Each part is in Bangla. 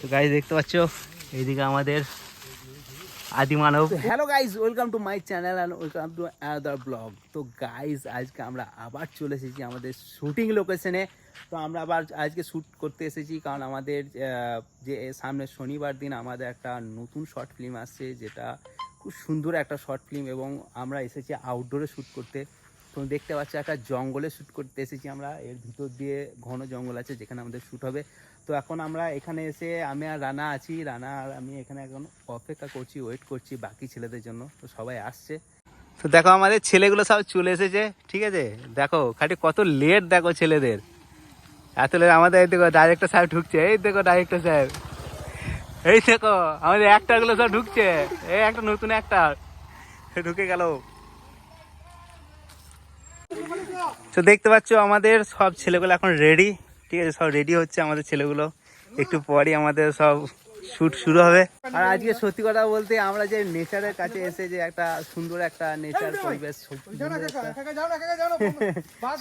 তো গাইজ দেখতে পাচ্ছ? এইদিকে আমাদের আদি মানব hello guys welcome to my channel and welcome to another blog তো গাইজ আজকে আমরা আবার চলে এসেছি আমাদের শুটিং লোকেশনে তো আমরা আবার আজকে শ্যুট করতে এসেছি কারণ আমাদের যে সামনে শনিবার দিন আমাদের একটা নতুন শর্ট ফিল্ম আসছে যেটা খুব সুন্দর একটা শর্ট ফিল্ম এবং আমরা এসেছি আউটডোরে শ্যুট করতে। তো দেখতে পাচ্ছ একটা জঙ্গলে শ্যুট করতে এসেছি আমরা। এর ভিতর দিয়ে ঘন জঙ্গল আছে যেখানে আমাদের শ্যুট হবে। তো এখন আমরা এখানে এসে আমি আর রানা আছি। রানা আর আমি এখানে এখন অপেক্ষা করছি ওয়েট করছি বাকি ছেলেদের জন্য। তো সবাই আসছে। তো দেখো আমাদের ছেলেগুলো সব চলে এসেছে, ঠিক আছে? দেখো খাটি কত লেট দেখো ছেলেদের। এত লেট আমাদের, এই দেখো ডাইরেক্টর সাহেব ঢুকছে। এই দেখো ডাইরেক্টর সাহেব। এই দেখো, আমাদের অ্যাক্টারগুলো সব ঢুকছে। এই একটা নতুন অ্যাক্টার ঢুকে গেল। তো দেখতে পাচ্ছ আমাদের সব ছেলেগুলো এখন রেডি ঠিক আছে? সব রেডি হচ্ছে আমাদের ছেলেগুলো। একটু পরই আমাদের সব শুট শুরু হবে। আর আজকে সত্যি কথা বলতে আমরা যে নেচারের কাছে এসে যে একটা সুন্দর একটা নেচার পরিবেশ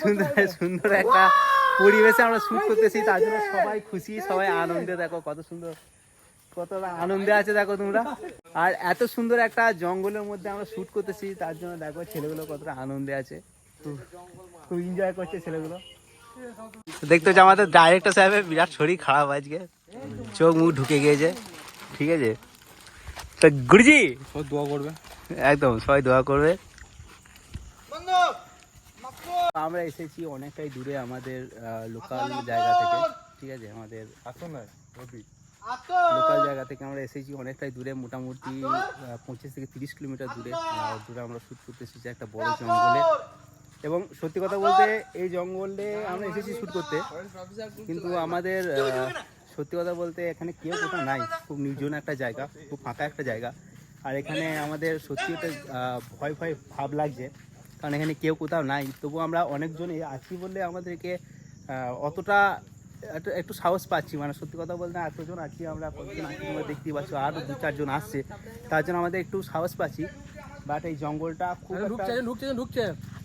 সুন্দর সুন্দর একটা পরিবেশে আমরা শুট করতেছি তার জন্য সবাই খুশি সবাই আনন্দে দেখো। কত সুন্দর কতটা আনন্দে আছে দেখো তোমরা। আর এত সুন্দর একটা জঙ্গলের মধ্যে আমরা শুট করতেছি তার জন্য দেখো ছেলেগুলো কতটা আনন্দে আছে। খুব- এনজয় করছে ছেলেগুলো। তো দেখতে হচ্ছে আমাদের ডাইরেক্টর সাহেবের বিরাট শরীর খারাপ আজকে। চোখ মুখ ঢুকে গিয়েছে। ঠিক আছে? তো গুরুজি! দোয়া করবে। একদম সবাই দোয়া করবে। আমরা এসেছি অনেকটাই দূরে আমাদের লোকাল জায়গা থেকে। ঠিক আছে? আমাদের লোকাল জায়গা থেকে আমরা এসেছি অনেকটাই দূরে মোটামুটি পঁচিশ থেকে তিরিশ কিলোমিটার দূরে। দূরে আমরা শ্যুট করতে এসেছি একটা বড় জঙ্গলে। এবং সত্যি কথা বলতে এই জঙ্গলে আমরা এসেছি শ্যুট করতে। কিন্তু আমাদের সত্যি কথা বলতে এখানে কেউ কোথাও নাই। খুব নির্জন একটা জায়গা খুব ফাঁকা একটা জায়গা। আর এখানে আমাদের সত্যি একটা ভয় ভয় ভাব লাগছে। কারণ এখানে কেউ কোথাও নাই। তবু আমরা অনেকজন আছি বলে আমাদেরকে অতটা একটু একটু সাহস পাচ্ছি। মানে সত্যি কথা বলতে এতজন আছি আমরা কতজন আছি তোমরা দেখতেই পাচ্ছ। আরও দু চারজন আসছে। তার জন্য আমাদের একটু সাহস পাচ্ছি। বাট এই জঙ্গলটা খুব একটা-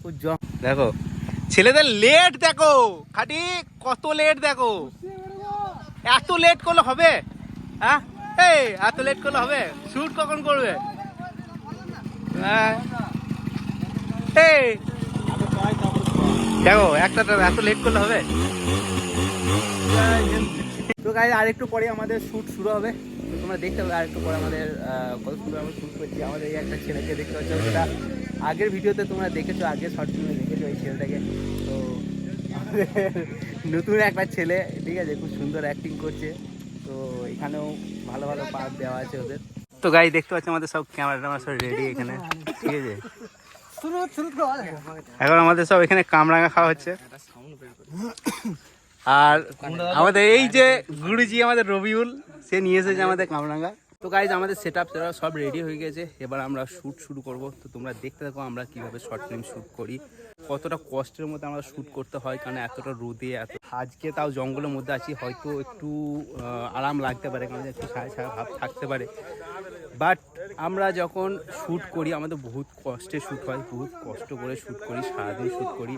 খুব জঙ্গল দেখো, ছেলেদের লেট দেখো। খাটি, কত লেট দেখো। এত লেট করলে হবে? হ্যাঁ? এই, এত লেট করলে হবে? শুট কখন করবে? হ্যাঁ। এই। দেখো, একটা এত লেট করলে হবে? তো গাই আর একটু পরে আমাদের শ্যুট শুরু হবে। তোমরা দেখতে পাবে আর একটু পরে আমাদের কত সুন্দর আমরা শ্যুট করছি। আমাদের এই একটা ছেলেকে দেখতে পাচ্ছ, যেটা আগের ভিডিওতে তোমরা দেখেছ আগের শর্ট ফিল্মে দেখেছ এই ছেলেটাকে। তো নতুন একটা ছেলে, ঠিক আছে, খুব সুন্দর অ্যাক্টিং করছে। তো এখানেও ভালো ভালো পার্ট দেওয়া আছে ওদের। তো গাই দেখতে পাচ্ছি আমাদের সব ক্যামেরা ট্যামেরা সব রেডি এখানে, ঠিক আছে? এখন আমাদের সব এখানে কামরাঙা খাওয়া হচ্ছে। আর আমাদের এই যে গুরুজি, আমাদের রবিউল, সে নিয়ে এসেছে আমাদের কামরাঙ্গা তো গাইজ আমাদের সেট আপ সব রেডি হয়ে গেছে। এবার আমরা শ্যুট শুরু করব। তো তোমরা দেখতে থাকো আমরা কীভাবে শর্ট ফিল্ম শ্যুট করি। কতটা কষ্টের মধ্যে আমরা শ্যুট করতে হয় কারণ এতটা রোদে, এত আজকে তাও জঙ্গলের মধ্যে আছি, হয়তো একটু আরাম লাগতে পারে, কারণ একটু ছায়া ছায়া ভাব থাকতে পারে। বাট আমরা যখন শ্যুট করি, আমাদের বহুত কষ্টে শ্যুট হয়, বহুত কষ্ট করে শ্যুট করি, সারাদিন শ্যুট করি,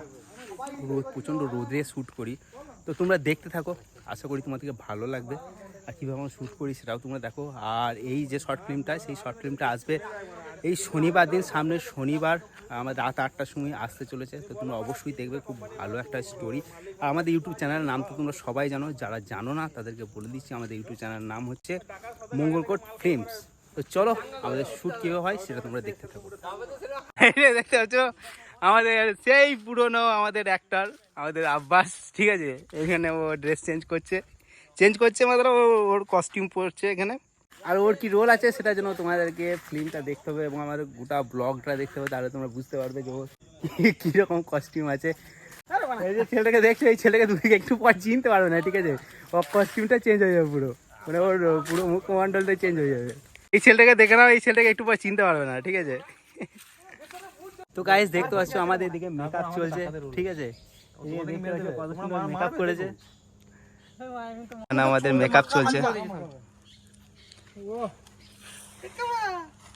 রোদ প্রচণ্ড রোদে শ্যুট করি। তো তোমরা দেখতে থাকো, আশা করি তোমাদেরকে ভালো লাগবে। আর কীভাবে আমরা শ্যুট করি সেটাও তোমরা দেখো। আর এই যে শর্ট ফিল্মটা সেই শর্ট ফিল্মটা আসবে এই শনিবার দিন সামনে শনিবার আমার রাত আটটার সময় আসতে চলেছে। তো তোমরা অবশ্যই দেখবে, খুব ভালো একটা স্টোরি আর আমাদের ইউটিউব চ্যানেলের নাম তো তোমরা সবাই জানো, যারা জানো না তাদেরকে বলে দিচ্ছি, আমাদের ইউটিউব চ্যানেলের নাম হচ্ছে মঙ্গলকোট ফিল্মস তো চলো, আমাদের শ্যুট কীভাবে হয় সেটা তোমরা দেখতে থাকো। দেখতে পাচ্ছ, আমাদের সেই পুরনো আমাদের অ্যাক্টর আমাদের আব্বাস, ঠিক আছে? এখানে ও ড্রেস চেঞ্জ করছে। চেঞ্জ করছে মাত্র ও- ওর কস্টিউম পরছে এখানে। আর ওর কি রোল আছে সেটার জন্য তোমাদেরকে ফিল্মটা দেখতে হবে এবং আমাদের গোটা ব্লগটা দেখতে হবে তাহলে তোমরা বুঝতে পারবে যে ওর কীরকম কস্টিউম আছে। এই যে ছেলেটাকে দেখছ এই ছেলেকে তুমি একটু পর চিনতে পারবে না ঠিক আছে? ওর কস্টিউমটা চেঞ্জ হয়ে যাবে পুরো। মানে ওর পুরো মুখমণ্ডলটা চেঞ্জ হয়ে যাবে। এই ছেলেটাকে দেখে নাও এই ছেলেটাকে একটু পর চিনতে পারবে না ঠিক আছে? তো গাইস দেখতে পাচ্ছ আমাদের এদিকে মেকআপ চলছে ঠিক আছে? করেছে। আমাদের মেকআপ চলছে।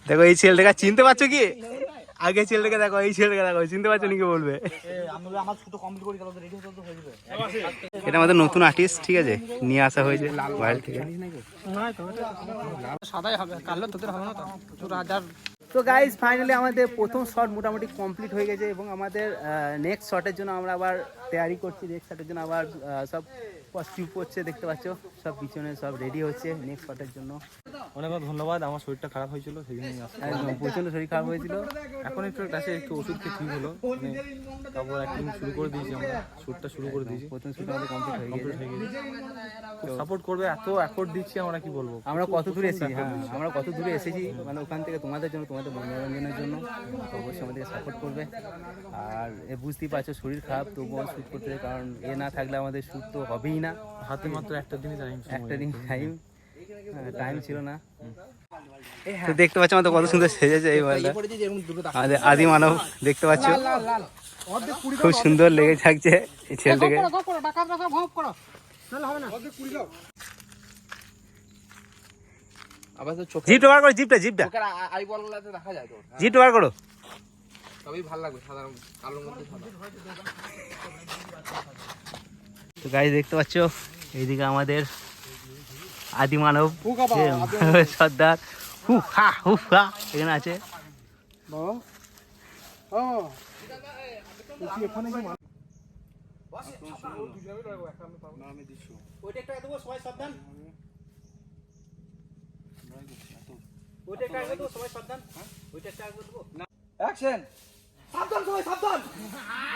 দেখো, এই ছেলেটাকে চিনতে পারছ কি? আগে ছেলেটাকে দেখো, এই ছেলেটাকে দেখো, চিনতে পারছ নাকি বলবে? এটা আমাদের নতুন আর্টিস্ট ঠিক আছে? নিয়ে আসা হয়েছে বাইরে থেকে। সাদাই হবে কালো তোদের হবে না তো তোর হাজার তো গাইজ ফাইনালি আমাদের প্রথম শট মোটামুটি কমপ্লিট হয়ে গেছে এবং আমাদের নেক্সট শটের জন্য আমরা আবার তৈরি করছি নেক্সট শটের জন্য আবার সব কস্টিউম করছে দেখতে পাচ্ছ? সব পিছনে সব রেডি হচ্ছে নেক্সট শটের জন্য। অনেক ধন্যবাদ আমার শরীরটা খারাপ হয়েছিল সেই আসতে একদম প্রচণ্ড শরীর খারাপ হয়েছিল। এখন একটু কাছে একটু ওষুধ খেয়ে ঠিক হলো মানে তারপর একদিন শুরু করে দিয়েছি আমরা শ্যুটটা শুরু করে দিয়েছি। প্রথম শুট আমাদের কমপ্লিট হয়ে গেছে। সাপোর্ট করবে এত এফোর্ট দিচ্ছি আমরা কি বলব? আমরা কত দূরে এসেছি? হ্যাঁ আমরা কত দূরে এসেছি? মানে ওখান থেকে তোমাদের জন্য তোমাদের মনোরঞ্জনের জন্য। অবশ্যই আমাদেরকে সাপোর্ট করবে। আর এ বুঝতেই পারছ শরীর খারাপ তবুও শ্যুট করতে কারণ এ না থাকলে আমাদের শ্যুট তো হবেই না। হাতে মাত্র একটা দিনই টাইম একটা দিন টাইম টাইম ছিল না। তো দেখতে পাচ্ছ আমাদের কত সুন্দর সেজেছে এই বলটা। আমাদের আদি মানব দেখতে পাচ্ছ? খুব সুন্দর লেগে থাকছে এই ছেলেটাকে। আবার তো বার করো জিপটা বার করো। তবেই ভালো লাগবে কালোর মধ্যে তো গাড়ি দেখতে পাচ্ছ? এইদিকে আমাদের আদি মানব সর্দার। হু হা হু হা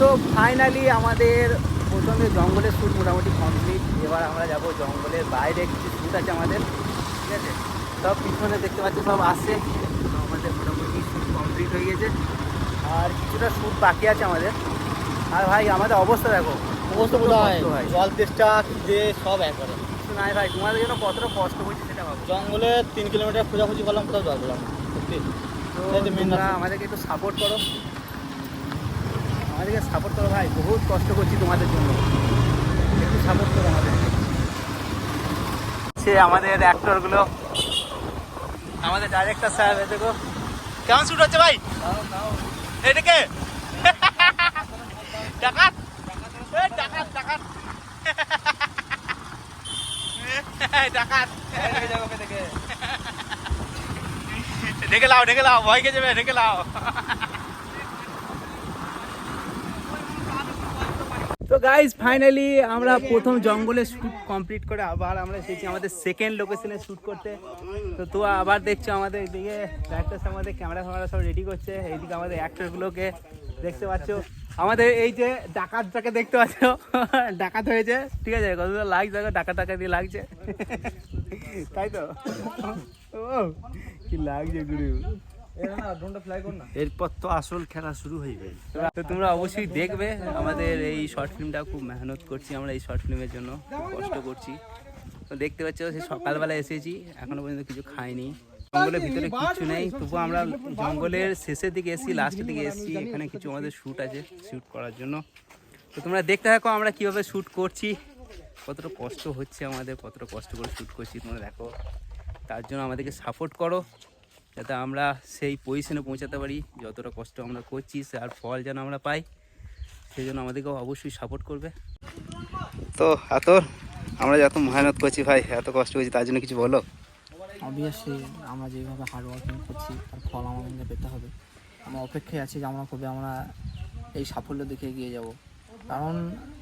তো ফাইনালি আমাদের প্রথমে জঙ্গলের শ্যুট মোটামুটি কমপ্লিট এবার আমরা যাব জঙ্গলের বাইরে কিছু শ্যুট আছে আমাদের ঠিক আছে? সব পিছনে দেখতে পাচ্ছি সব আসছে। আমাদের মোটামুটি শ্যুট কমপ্লিট হয়ে গেছে। আর কিছুটা শ্যুট বাকি আছে আমাদের। আর ভাই আমাদের অবস্থা দেখো অবস্থা ভাই জল তেষ্টা খিদে সব একবারে। কিছু নাই ভাই তোমাদের জন্য কতটা কষ্ট হচ্ছে সেটা ভাবো। জঙ্গলে তিন কিলোমিটার খোঁজাখুঁজি করলাম কোথাও জল পেলাম। সত্যি। তো যে। আমাদেরকে একটু সাপোর্ট করো। আমাদেরকে সাপোর্ট করো ভাই বহুত কষ্ট করছি তোমাদের জন্য। একটু সাপোর্ট করো আমাদের। সে আমাদের অ্যাক্টরগুলো আমাদের ডাইরেক্টর সাহেব দেখো। কেমন শুট হচ্ছে ভাই? এটাকে ডাকাত। ডাকাত ডাকাত। ডাকাত। ঢেকে লাও ঢেকে লাও ভয় কে যাবে ঢেকে লাও। তো গাইজ ফাইনালি আমরা প্রথম জঙ্গলে শ্যুট কমপ্লিট করে আবার আমরা এসেছি আমাদের সেকেন্ড লোকেশনে শ্যুট করতে। তো তো আবার দেখছ আমাদের এদিকে ডাক্তার আমাদের ক্যামেরা ফ্যামেরা সব রেডি করছে। এইদিকে আমাদের অ্যাক্টরগুলোকে দেখতে পাচ্ছ। আমাদের এই যে ডাকাতটাকে দেখতে পাচ্ছ, ডাকাত হয়েছে। ঠিক আছে, কত সুন্দর লাগছে ডাকাত টাকা দিয়ে লাগছে। তাই তো? ও, কি লাগছে, গুরু। এরপর তো আসল খেলা শুরু হয়ে গেছে তো তোমরা অবশ্যই দেখবে আমাদের এই শর্ট ফিল্মটা খুব মেহনত করছি আমরা এই শর্ট ফিল্মের জন্য খুব কষ্ট করছি। তো দেখতে পাচ্ছ সেই সকালবেলা এসেছি এখনও পর্যন্ত কিছু খাইনি। জঙ্গলের ভিতরে কিছু নেই তবু আমরা জঙ্গলের শেষের দিকে এসেছি লাস্টের দিকে এসেছি এখানে কিছু আমাদের শ্যুট আছে শ্যুট করার জন্য। তো তোমরা দেখতে থাকো আমরা কীভাবে শ্যুট করছি। কতটা কষ্ট হচ্ছে আমাদের কতটা কষ্ট করে শ্যুট করছি তোমরা দেখো। তার জন্য আমাদেরকে সাপোর্ট করো। যাতে আমরা সেই পজিশনে পৌঁছাতে পারি যতটা কষ্ট আমরা করছি আর ফল যেন আমরা পাই সেই জন্য আমাদেরকেও অবশ্যই সাপোর্ট করবে। তো এত আমরা যত মেহনত করছি ভাই এত কষ্ট করছি তার জন্য কিছু বলো? অবভিয়াসলি আমরা যেভাবে হার্ড ওয়ার্কিং করছি আর ফল আমাদেরকে পেতে হবে। আমরা অপেক্ষায় আছি যে আমরা কবে আমরা এই সাফল্য দেখে এগিয়ে যাব। কারণ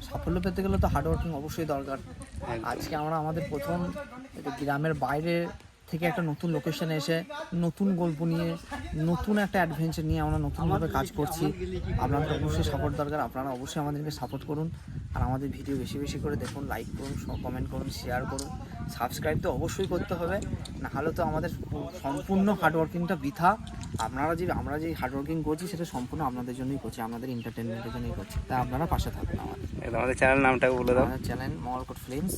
সাফল্য পেতে গেলে তো হার্ড ওয়ার্কিং অবশ্যই দরকার। আজকে আমরা আমাদের প্রথম গ্রামের বাইরে থেকে একটা নতুন লোকেশনে এসে নতুন গল্প নিয়ে নতুন একটা অ্যাডভেঞ্চার নিয়ে আমরা নতুনভাবে কাজ করছি। আপনাদের অবশ্যই সাপোর্ট দরকার। আপনারা অবশ্যই আমাদেরকে সাপোর্ট করুন। আর আমাদের ভিডিও বেশি বেশি করে দেখুন লাইক করুন কমেন্ট করুন শেয়ার করুন। সাবস্ক্রাইব তো অবশ্যই করতে হবে। না হলে তো আমাদের সম্পূর্ণ হার্ডওয়ার্কিংটা বৃথা। আপনারা যে আমরা যে হার্ডওয়ার্কিং করছি সেটা সম্পূর্ণ আপনাদের জন্যই করছি। আমাদের এন্টারটেনমেন্টের জন্যই করছি। তাই আপনারা পাশে থাকবেন আমাদের। আমাদের চ্যানেল নামটা বলে দাও। চ্যানেল মঙ্গলকোট ফিল্মস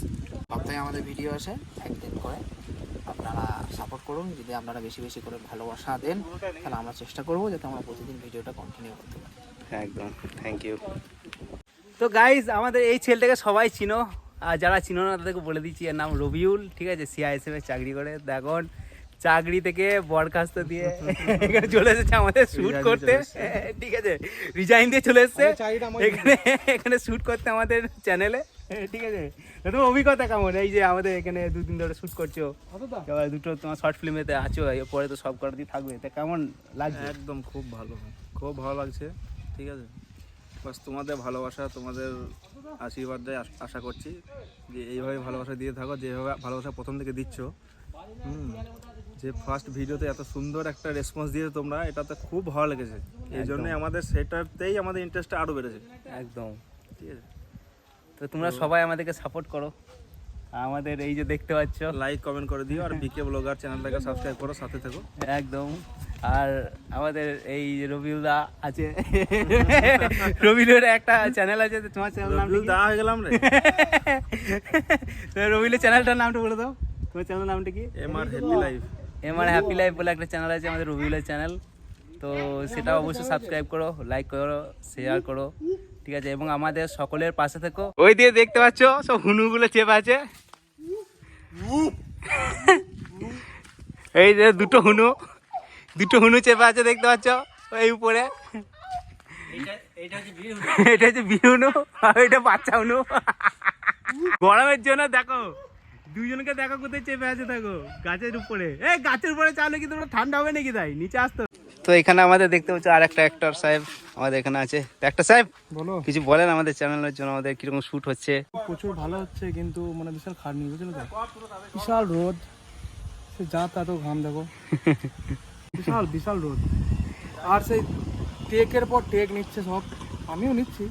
সপ্তাহে আমাদের ভিডিও আসে একদিন করে। আপনারা সাপোর্ট করুন যদি আপনারা বেশি বেশি করে ভালোবাসা দেন তাহলে আমরা চেষ্টা করব যাতে আমরা প্রতিদিন ভিডিওটা কন্টিনিউ করতে পারি। একদম থ্যাংক ইউ তো গাইজ আমাদের এই ছেলেটাকে সবাই চিনো। আর যারা চিনো না তাদেরকে বলে দিচ্ছি এর নাম রবিউল ঠিক আছে? সিআইএসএফ এর চাকরি করে। দেখুন চাকরি থেকে বরখাস্ত দিয়ে এখানে চলে এসেছে আমাদের শ্যুট করতে। ঠিক আছে? রিজাইন দিয়ে চলে এসেছে। এখানে এখানে শ্যুট করতে আমাদের চ্যানেলে ঠিক আছে। তো তোমার অভিজ্ঞতা কেমন? এই যে আমাদের এখানে দুদিন ধরে শ্যুট করছ। এবার দুটো তোমার শর্ট ফিল্মেতে আছো এরপরে তো সব করাতেই থাকবে। তা কেমন লাগছে? একদম খুব ভালো। খুব ভালো লাগছে ঠিক আছে? বাস তোমাদের ভালোবাসা তোমাদের আশীর্বাদ দেয় আশ- করছি যে এইভাবে ভালোবাসা দিয়ে থাকো যেভাবে ভালোবাসা প্রথম থেকে দিচ্ছ। হুম। যে ফার্স্ট ভিডিওতে এত সুন্দর একটা রেসপন্স দিয়েছ তোমরা এটাতে খুব ভালো লেগেছে। এই জন্যই আমাদের সেটাতেই আমাদের ইন্টারেস্টটা আরও বেড়েছে। একদম। ঠিক আছে? তো তোমরা সবাই আমাদেরকে সাপোর্ট করো। আমাদের এই যে দেখতে পাচ্ছ। লাইক কমেন্ট করে দিও আর বিকে ব্লগার চ্যানেলটাকে সাবস্ক্রাইব করো সাথে থেকো। একদম। আর আমাদের এই রবিউলদা আছে। রবিউলের একটা চ্যানেল আছে তো তোমার চ্যানেল নাম রবিউল দা হয়ে গেলাম রে। তো রবিউলের চ্যানেলটার নামটা বলে দাও। তোমার চ্যানেল নামটা কি? M R happy life M R happy life বলে একটা চ্যানেল আছে আমাদের রবিউলের চ্যানেল। তো সেটা অবশ্যই সাবস্ক্রাইব করো লাইক করো শেয়ার করো। ঠিক আছে, এবং আমাদের সকলের পাশে থেকো। ওই দিয়ে দেখতে পাচ্ছ? সব হুনুগুলো চেপে আছে। এই যে দুটো হুনু দুটো হুনু চেপে আছে, দেখতে পাচ্ছ? এই উপরে। এটা হচ্ছে বিহুনু আর এটা বাচ্চা হুনু। গরমের জন্য দেখো, দুজনকে দেখো কোথায় চেপে আছে, দেখো। গাছের উপরে। এই গাছের উপরে চালে কি তোমরা ঠান্ডা হবে নাকি তাই? নিচে আসতো তো এখানে আমাদের দেখতে পাচ্ছ আর একটা অ্যাক্টর সাহেব আমাদের এখানে আছে। একটা সাহেব বলো। কিছু বলেন আমাদের চ্যানেলের জন্য আমাদের কীরকম শুট হচ্ছে? প্রচুর ভালো হচ্ছে কিন্তু মানে বিশাল খাটনি বুঝলে তো? বিশাল রোদ। সে যা তা তো ঘাম দেখো। বিশাল বিশাল রোদ। আর সেই টেকের পর টেক নিচ্ছে সব। আমিও নিচ্ছি।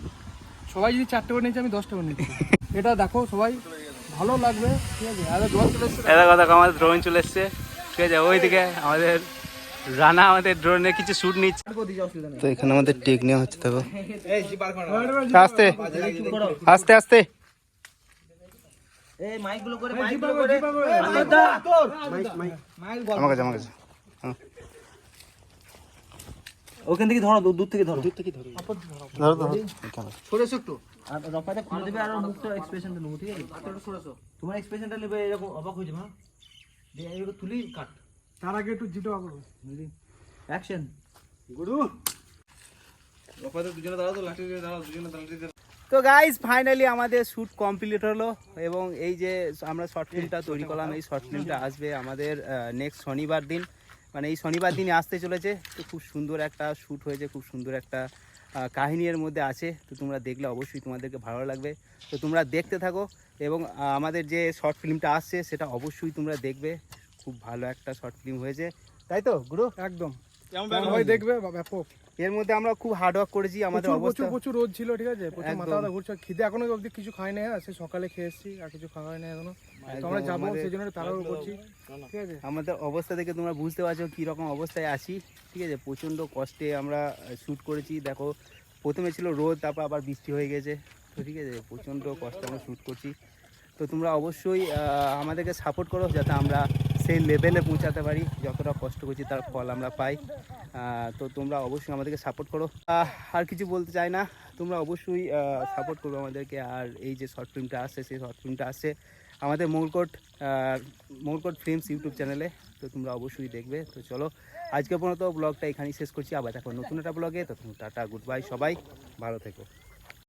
সবাই যদি চারটে করে নিচ্ছে আমি দশটা করে নিচ্ছি। এটা দেখো সবাই ভালো লাগবে ঠিক আছে? কথা আমাদের ড্রোন চলে এসছে। ঠিক আছে ওইদিকে আমাদের রানা আমাদের ড্রোনে কিছু শুট নিচ্ছে। তো এখানে আমাদের টেক নেওয়া হচ্ছে দেখো। আস্তে। আস্তে আস্তে। আমার কাছে আমার কাছে। ওখান থেকে ধরো দূর থেকে ধরো। দূর থেকে ধরো। ধরো। ধরো। সরেছো একটু আর রপাটা খুলে দেবে আর মুখটা এক্সপ্রেশনটা নেব ঠিক আছে? তোমার এক্সপ্রেশনটা নেবে এরকম অবাক হয়ে যাবে হ্যাঁ? তুলি কাট। তার আগে একটু জিটো করো অ্যাকশন তো গাইজ ফাইনালি আমাদের শ্যুট কমপ্লিট হলো এবং এই যে আমরা শর্ট ফিল্মটা তৈরি করলাম এই শর্ট ফিল্মটা আসবে আমাদের নেক্সট শনিবার দিন। মানে এই শনিবার দিনই আসতে চলেছে তো খুব সুন্দর একটা শ্যুট হয়েছে খুব সুন্দর একটা কাহিনীর মধ্যে আছে। তো তোমরা দেখলে অবশ্যই তোমাদেরকে ভালো লাগবে। তো তোমরা দেখতে থাকো এবং আমাদের যে শর্ট ফিল্মটা আসছে সেটা অবশ্যই তোমরা দেখবে। খুব ভালো একটা শর্ট ফিল্ম হয়েছে। তাই তো গুরু? একদম। দেখবে ব্যাপক। এর মধ্যে আমরা খুব হার্ড ওয়ার্ক করেছি আমাদের প্রচুর অবস্থা প্রচুর রোদ ছিল ঠিক আছে? প্রচুর মাথা। ব্যথা ঘুরছে। খিদে এখনও অবধি কিছু খাই নাই হ্যাঁ? সে সকালে খেয়ে এসেছি আর কিছু খাওয়া হয় না এখনও আমরা যাব সেই জন্য তাড়াহুড়ো করছি ঠিক আছে? আমাদের অবস্থা দেখে তোমরা বুঝতে পারছ কীরকম অবস্থায় আছি ঠিক আছে? প্রচণ্ড কষ্টে আমরা শ্যুট করেছি। দেখো প্রথমে ছিল রোদ তারপর আবার বৃষ্টি হয়ে গেছে। তো ঠিক আছে প্রচণ্ড কষ্টে আমরা শ্যুট করছি। তো তোমরা অবশ্যই আহ, আমাদেরকে সাপোর্ট করো যাতে আমরা সেই লেভেলে পৌঁছাতে পারি, যতটা কষ্ট করছি তার ফল আমরা পাই। তো তোমরা অবশ্যই আমাদেরকে সাপোর্ট করো। আর কিছু বলতে চাই না, তোমরা অবশ্যই সাপোর্ট করবে আমাদেরকে। আর এই যে শর্ট ফিল্মটা আসছে, সেই শর্ট ফিল্মটা আসছে আমাদের মঙ্গলকোট মঙ্গলকোট ফিল্মস ইউটিউব চ্যানেলে তো তোমরা অবশ্যই দেখবে। তো চলো, আজকে পর্যন্ত ব্লগটা এখানেই শেষ করছি। আবার দেখো নতুন একটা ব্লগে তখন টাটা গুড বাই সবাই। ভালো থেকো।